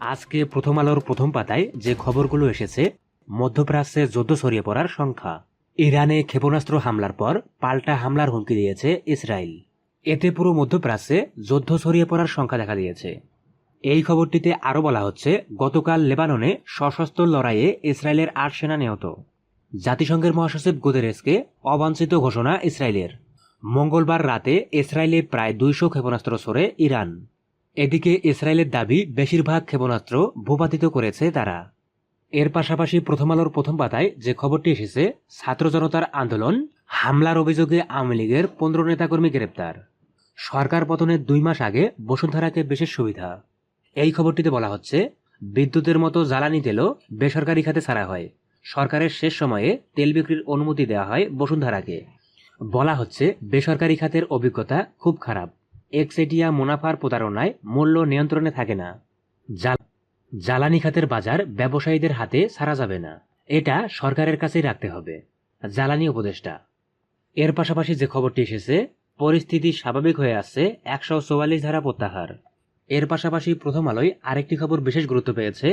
আজকে প্রথম আলোর প্রথম পাতায় যে খবরগুলো এসেছে, মধ্যপ্রাচ্যে যুদ্ধ ছড়িয়ে পড়ার সংখ্যা। ইরানে ক্ষেপণাস্ত্র হামলার পর পাল্টা হামলার হুমকি দিয়েছে ইসরায়েল। এতে পুরো মধ্যপ্রাচ্যে যুদ্ধ ছড়িয়ে পড়ার সংখ্যা দেখা দিয়েছে। এই খবরটিতে আরও বলা হচ্ছে, গতকাল লেবাননে সশস্ত্র লড়াইয়ে ইসরায়েলের আট সেনা নিহত। জাতিসংঘের মহাসচিব গুতেরেসকে অবাঞ্ছিত ঘোষণা ইসরায়েলের। মঙ্গলবার রাতে ইসরায়েলে প্রায় দুইশো ক্ষেপণাস্ত্র ছোড়ে ইরান। এদিকে ইসরায়েলের দাবি বেশিরভাগ ক্ষেপণাস্ত্র ভূপাতিত করেছে তারা। এর পাশাপাশি প্রথম আলোর প্রথম পাতায় যে খবরটি এসেছে, ছাত্র জনতার আন্দোলন, হামলার অভিযোগে আওয়ামী লীগের পনেরো নেতাকর্মী গ্রেপ্তার। সরকার পতনের দুই মাস আগে বসুন্ধরাকে বিশেষ সুবিধা। এই খবরটিতে বলা হচ্ছে, বিদ্যুতের মতো জ্বালানি তেলও বেসরকারি খাতে ছাড়া হয়। সরকারের শেষ সময়ে তেল বিক্রির অনুমতি দেওয়া হয় বসুন্ধরাকে। বলা হচ্ছে, বেসরকারি খাতের অভিজ্ঞতা খুব খারাপ। একচেটিয়া মুনাফার প্রতারণায় মূল্য নিয়ন্ত্রণে থাকে না। জ্বালানি খাতের বাজার ব্যবসায়ীদের হাতে ছাড়া যাবে না। এটা সরকারের কাছেই রাখতে হবে, জ্বালানি উপদেষ্টা। এর পাশাপাশি যে খবরটি এসেছে, পরিস্থিতি স্বাভাবিক হয়ে আসছে একশো চৌয়াল্লিশ ধারা প্রত্যাহার। এর পাশাপাশি প্রথম আলোয় আরেকটি খবর বিশেষ গুরুত্ব পেয়েছে,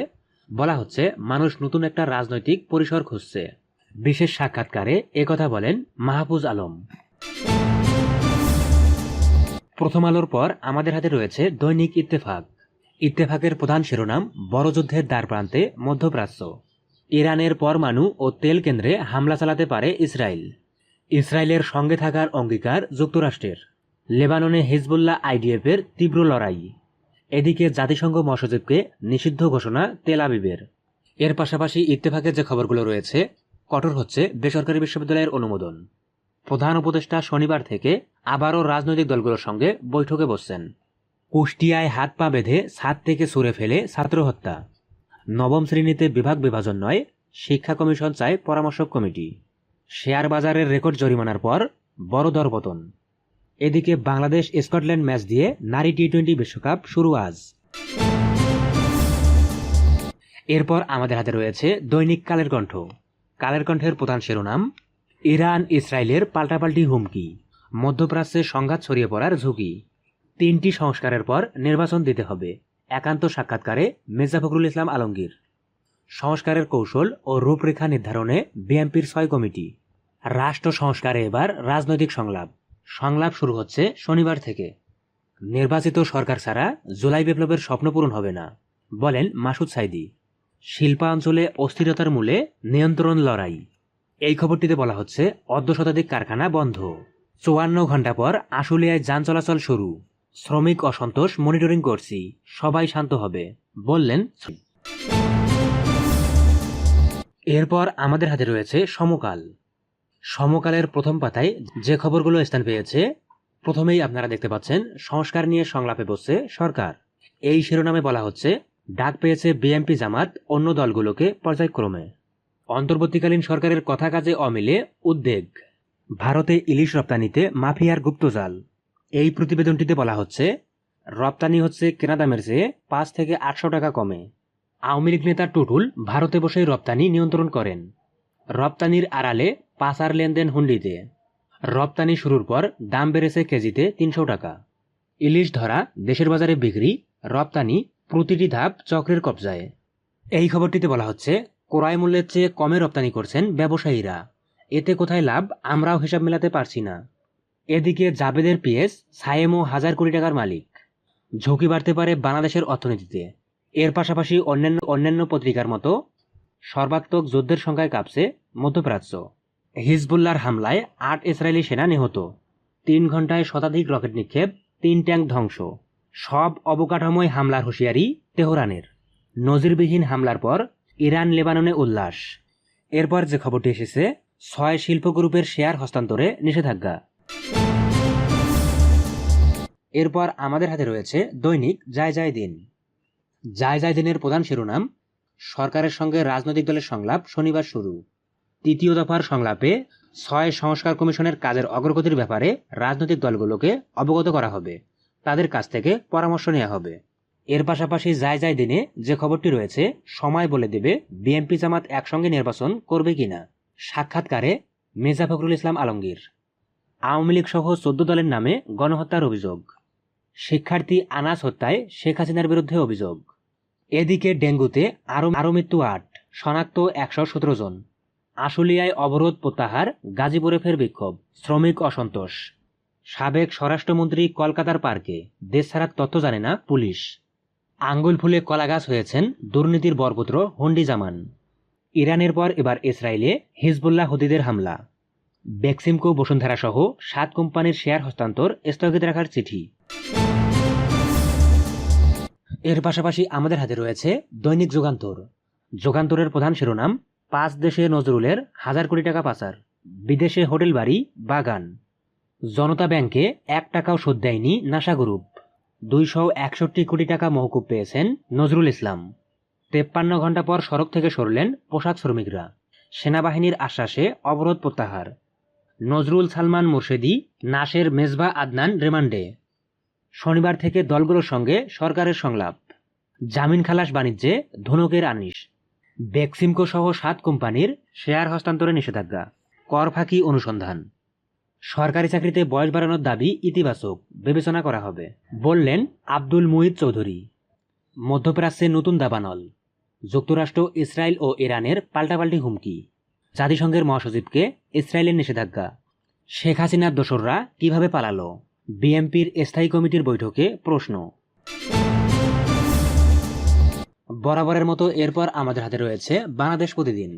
বলা হচ্ছে মানুষ নতুন একটা রাজনৈতিক পরিসর খুঁজছে। বিশেষ সাক্ষাৎকারে একথা বলেন মাহফুজ আলম। প্রথম আলোর পর আমাদের হাতে রয়েছে দৈনিক ইত্তেফাক। ইত্তেফাকের প্রধান শিরোনাম, বড় যুদ্ধের দ্বার প্রান্তে মধ্যপ্রাচ্য। ইরানের পরমাণু ও তেল কেন্দ্রে হামলা চালাতে পারে ইসরায়েল। ইসরায়েলের সঙ্গে থাকার অঙ্গীকার যুক্তরাষ্ট্রের। লেবাননে হিজবুল্লাহ আইডিএফের তীব্র লড়াই। এদিকে জাতিসংঘ মহাসচিবকে নিষিদ্ধ ঘোষণা তেল আবিবের। এর পাশাপাশি ইত্তেফাকের যে খবরগুলো রয়েছে, কঠোর হচ্ছে বেসরকারি বিশ্ববিদ্যালয়ের অনুমোদন। প্রধান উপদেষ্টা শনিবার থেকে আবারও রাজনৈতিক দলগুলোর সঙ্গে বৈঠকে বসছেন। কুষ্টিয়ায় হাত পা বেঁধে ছাদ থেকে ছুঁড়ে ফেলে ছাত্র হত্যা। নবম শ্রেণীতে বিভাগ বিভাজন নয়, শিক্ষা কমিশন চায় পরামর্শক কমিটি। শেয়ার বাজারের রেকর্ড জরিমানার পর বড় দরপতন। এদিকে বাংলাদেশ স্কটল্যান্ড ম্যাচ দিয়ে নারী টি টোয়েন্টি বিশ্বকাপ শুরু আজ। এরপর আমাদের হাতে রয়েছে দৈনিক কালের কণ্ঠ। কালের কণ্ঠের প্রধান শিরোনাম ইরান ইসরায়েলের পাল্টাপাল্টি হুমকি, মধ্যপ্রাচ্যে সংঘাত ছড়িয়ে পড়ার ঝুঁকি। তিনটি সংস্কারের পর নির্বাচন দিতে হবে, একান্ত সাক্ষাৎকারে মির্জা ফখরুল ইসলাম আলমগীর। সংস্কারের কৌশল ও রূপরেখা নির্ধারণে বিএনপির ছয় কমিটি। রাষ্ট্র সংস্কারে এবার রাজনৈতিক সংলাপ। সংলাপ শুরু হচ্ছে শনিবার থেকে। নির্বাচিত সরকার ছাড়া জুলাই বিপ্লবের স্বপ্ন পূরণ হবে না, বলেন মাসুদ সাইদি। শিল্পাঞ্চলে অস্থিরতার মূলে নিয়ন্ত্রণ লড়াই। এই খবরটিতে বলা হচ্ছে, অর্ধ শতাধিক কারখানা বন্ধ। চুয়ান্ন ঘণ্টা পর আশুলিয়ায় যান চলাচল শুরু। শ্রমিক অসন্তোষ মনিটরিং করছি, সবাই শান্ত হবে, বললেন এরপর আমাদের হাতে রয়েছে সমকাল। সমকালের প্রথম পাতায় যে খবরগুলো স্থান পেয়েছে, প্রথমেই আপনারা দেখতে পাচ্ছেন, সংস্কার নিয়ে সংলাপে বসছে সরকার। এই শিরোনামে বলা হচ্ছে, ডাক পেয়েছে বিএমপি জামাত, অন্য দলগুলোকে পর্যায়ক্রমে। অন্তর্বর্তীকালীন সরকারের কথা কাজে অমিলে উদ্বেগ। ভারতে ইলিশ রপ্তানিতে মাফিয়ার গুপ্তজাল এই প্রতিবেদনটিতে বলা হচ্ছে, রপ্তানি হচ্ছে কেনা দামের চেয়ে পাঁচ থেকে আটশো টাকা কমে। আওয়ামী লীগ নেতা টুটুল ভারতে বসেই রপ্তানি নিয়ন্ত্রণ করেন। রপ্তানির আড়ালে পাচার লেনদেন হুন্ডিতে। রপ্তানি শুরুর পর দাম বেড়েছে কেজিতে তিনশো টাকা। ইলিশ ধরা, দেশের বাজারে বিক্রি, রপ্তানি প্রতিটি ধাপ চক্রের কবজায়। এই খবরটিতে বলা হচ্ছে ক্রয় মূল্যের চেয়ে কমে রপ্তানি করছেন ব্যবসায়ীরা। এতে কোথায় লাভ, আমরাও হিসাব মেলাতে পারছি না। এদিকে জাবেদের পিএস, সায়েমও হাজার কোটি টাকার মালিক। ঝুঁকি বাড়তে পারে বাংলাদেশের অর্থনীতিতে। এর পাশাপাশি অন্যান্য অন্যান্য পত্রিকার মতো সর্বাত্মক যুদ্ধের সংখ্যায় কাঁপছে মধ্যপ্রাচ্য। হিজবুল্লার হামলায় আট ইসরায়েলি সেনা নিহত। তিন ঘন্টায় শতাধিক রকেট নিক্ষেপ, তিন ট্যাঙ্ক ধ্বংস। সব অবকাঠামোয় হামলার হুঁশিয়ারি তেহরানের। নজিরবিহীন হামলার পর ইরান লেবাননে উল্লাস। এরপর যে খবরটি এসেছে, ছয় শিল্প গ্রুপের শেয়ার হস্তান্তরে নিষেধাজ্ঞা। এরপর আমাদের হাতে রয়েছে দৈনিক যায় যায় দিন। যায় যায় দিনের প্রধান শিরোনাম, সরকারের সঙ্গে রাজনৈতিক দলের সংলাপ শনিবার শুরু। তৃতীয় দফার সংলাপে ছয় সংস্কার কমিশনের কাজের অগ্রগতির ব্যাপারে রাজনৈতিক দলগুলোকে অবগত করা হবে। তাদের কাছ থেকে পরামর্শ নেওয়া হবে। এর পাশাপাশি যায় যায় দিনে যে খবরটি রয়েছে, সময় বলে দেবে বিএনপি জামাত একসঙ্গে নির্বাচন করবে কিনা। সাক্ষাৎকারে মির্জা ফখরুল ইসলাম আলমগীর। আওয়ামী লীগ সহ চোদ্দ দলের নামে গণহত্যার অভিযোগ। শিক্ষার্থী আনাস হত্যায় শেখ হাসিনার বিরুদ্ধে অভিযোগ। এদিকে ডেঙ্গুতে আরও আরও মৃত্যু আট, শনাক্ত একশো সতেরো জন। আশুলিয়ায় অবরোধ প্রত্যাহার, গাজীপুরে ফের বিক্ষোভ, শ্রমিক অসন্তোষ। সাবেক স্বরাষ্ট্রমন্ত্রী কলকাতার পার্কে দেশ ছাড়ার তথ্য জানে না পুলিশ। আঙ্গুল ফুলে কলাগাছ হয়েছেন দুর্নীতির বরপুত্র হন্ডি জামান ইরানের পর এবার ইসরায়েলে হিজবুল্লাহ হুদিদের হামলা। বেক্সিমকো বসুন্ধরা সহ সাত কোম্পানির শেয়ার হস্তান্তর স্থগিত রাখার চিঠি। এর পাশাপাশি আমাদের হাতে রয়েছে দৈনিক যুগান্তর। যুগান্তরের প্রধান শিরোনাম, পাঁচ দেশে নজরুলের হাজার কোটি টাকা পাচার, বিদেশে হোটেল বাড়ি বাগান। জনতা ব্যাংকে এক টাকাও শোধ দেয়নি নাসা গ্রুপ। দুইশো একষট্টি কোটি টাকা মহকুব পেয়েছেন নজরুল ইসলাম। তেপ্পান্ন ঘণ্টা পর সড়ক থেকে সরলেন পোশাক শ্রমিকরা। সেনাবাহিনীর আশ্বাসে অবরোধ প্রত্যাহার। নজরুল সালমান মুর্শেদি, নাসের মেজবা আদনান রিমান্ডে। শনিবার থেকে দলগুলোর সঙ্গে সরকারের সংলাপ। জামিন খালাস বাণিজ্যে ধনুকের আনিশ। বেক্সিমকো সহ সাত কোম্পানির শেয়ার হস্তান্তরে নিষেধাজ্ঞা। কর ফাঁকি অনুসন্ধান। সরকারি চাকরিতে বয়স বাড়ানোর দাবি ইতিবাচক, বিবেচনা করা হবে। বললেন আব্দুল মুহিত চৌধুরী, মধ্যপ্রাচ্যে নতুন দাবানল, যুক্তরাষ্ট্র, ইসরায়েল ও ইরানের পাল্টাপাল্টি হুমকি। জাতিসংঘের মহাসচিবকে ইসরায়েলের নিষেধাজ্ঞা। শেখ হাসিনার দোসররা কীভাবে পালালো? বিএমপির স্থায়ী কমিটির বৈঠকে প্রশ্ন। বরাবরের মতো এরপর আমাদের হাতে রয়েছে বাংলাদেশ প্রতিদিন।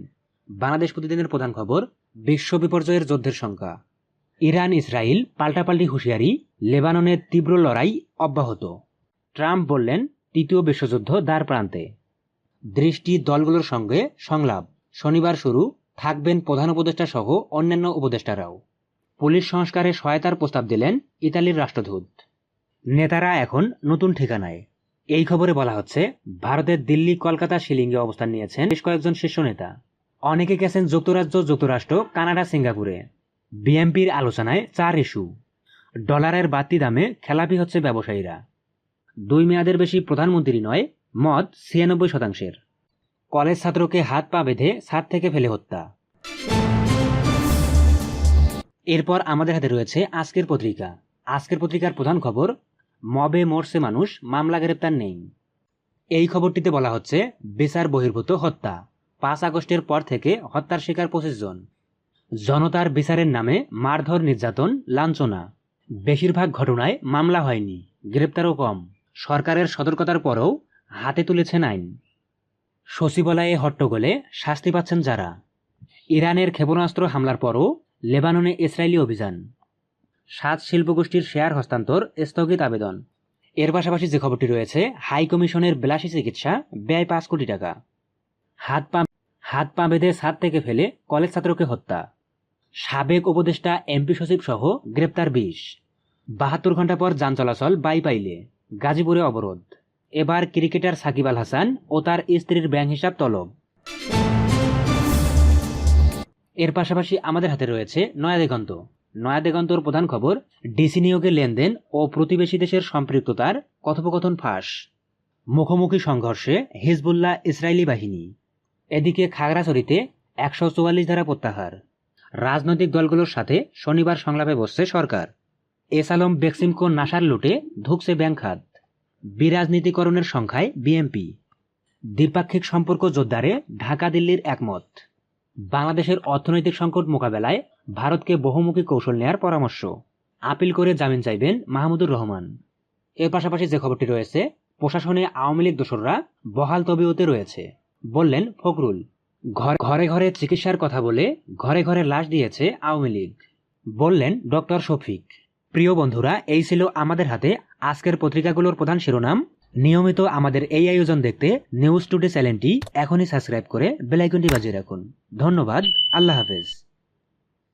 বাংলাদেশ প্রতিদিনের প্রধান খবর, বিশ্ব বিপর্যয়ের যুদ্ধের সংখ্যা। ইরান ইসরায়েল পাল্টাপাল্টি হুঁশিয়ারি লেবাননের তীব্র লড়াই অব্যাহত। ট্রাম্প বললেন, তৃতীয় বিশ্বযুদ্ধ দ্বার প্রান্তে। দৃষ্টি দলগুলোর সঙ্গে সংলাপ। শনিবার শুরু থাকবেন প্রধান উপদেষ্টা সহ অন্যান্য উপদেষ্টারাও। পুলিশ সংস্কারে সহায়তার প্রস্তাব দিলেন ইতালির রাষ্ট্রদূত। নেতারা এখন নতুন ঠিকানায়। এই খবরে বলা হচ্ছে ভারতের দিল্লি, কলকাতা শিলিংয়ে অবস্থান নিয়েছেন বেশ কয়েকজন শীর্ষ নেতা। অনেকে গেছেন যুক্তরাজ্য, যুক্তরাষ্ট্র, কানাডা, সিঙ্গাপুরে। বিএমপির আলোচনায় চার ইস্যু। ডলারের বাড়তি দামে খেলাপি হচ্ছে ব্যবসায়ীরা। দুই মেয়াদের বেশি প্রধানমন্ত্রী নয়, মত ছিয়ানব্বই শতাংশের। কলেজ ছাত্রকে হাত পা বেঁধে ছাদ থেকে ফেলে হত্যা। এরপর আমাদের হাতে রয়েছে আজকের পত্রিকা। আজকের পত্রিকার প্রধান খবর, মবে মরছে মানুষ, মামলা গ্রেপ্তার নেই। এই খবরটিতে বলা হচ্ছে, বিচার বহির্ভূত হত্যা। পাঁচ আগস্টের পর থেকে হত্যার শিকার পঁচিশ জন। জনতার বিচারের নামে মারধর, নির্যাতন, লাঞ্ছনা। বেশিরভাগ ঘটনায় মামলা হয়নি, গ্রেপ্তারও কম। সরকারের সতর্কতার পরও হাতে তুলেছেন আইন। সচিবালয়ে হট্টগোলে শাস্তি পাচ্ছেন যারা। ইরানের ক্ষেপণাস্ত্র হামলার পরও লেবাননে ইসরায়েলি অভিযান। সাত শিল্পগোষ্ঠীর শেয়ার হস্তান্তর স্থগিত আবেদন। এর পাশাপাশি যে খবরটি রয়েছে, হাই কমিশনের বিলাসী চিকিৎসা ব্যয় পাঁচ কোটি টাকা। হাত পা হাত পা বেঁধে ছাদ থেকে ফেলে কলেজ ছাত্রকে হত্যা। সাবেক উপদেষ্টা এমপি সচিব সহ গ্রেপ্তার বিশ। বাহাত্তর ঘণ্টা পর যান চলাচল বাই পাইলে। গাজীপুরে অবরোধ। এবার ক্রিকেটার সাকিব আল হাসান ও তার স্ত্রীর ব্যাংক হিসাব তলব। এর পাশাপাশি আমাদের হাতে রয়েছে নয়া দিগন্ত নয়া দিগন্তর প্রধান খবর, ডিসি নিয়োগের লেনদেন ও প্রতিবেশী দেশের সম্পৃক্ততার কথোপকথন ফাঁস। মুখোমুখি সংঘর্ষে হিজবুল্লাহ ইসরায়েলি বাহিনী। এদিকে খাগড়াছড়িতে একশো চুয়াল্লিশ ধারা প্রত্যাহার। রাজনৈতিক দলগুলোর সাথে শনিবার সংলাপে বসছে সরকার। এস আলম বেক্সিমকো নাসার লুটে ধুকছে ব্যাংক খাত। বিরাজনীতিকরণের সংখ্যায় বিএমপি। দ্বিপাক্ষিক সম্পর্ক জোরদারে ঢাকা দিল্লির একমত। বাংলাদেশের অর্থনৈতিক সংকট মোকাবেলায় ভারতকে বহুমুখী কৌশল নেয়ার পরামর্শ। আপিল করে জামিন চাইবেন মাহমুদুর রহমান। এর পাশাপাশি যে খবরটি রয়েছে, প্রশাসনে আওয়ামী লীগ দোসররা বহাল তবিয়তে রয়েছে, বললেন ফখরুল। ঘরে ঘরে চিকিৎসার কথা বলে ঘরে ঘরে লাশ দিয়েছে আওয়ামী লীগ। বললেন ডক্টর শফিক, প্রিয় বন্ধুরা, এই ছিল আমাদের হাতে আজকের পত্রিকাগুলোর প্রধান শিরোনাম। নিয়মিত আমাদের এই আয়োজন দেখতে নিউজ টুডে চ্যানেলটি এখনই সাবস্ক্রাইব করে বেলাইকনটি বাজিয়ে রাখুন। ধন্যবাদ, আল্লাহ হাফেজ।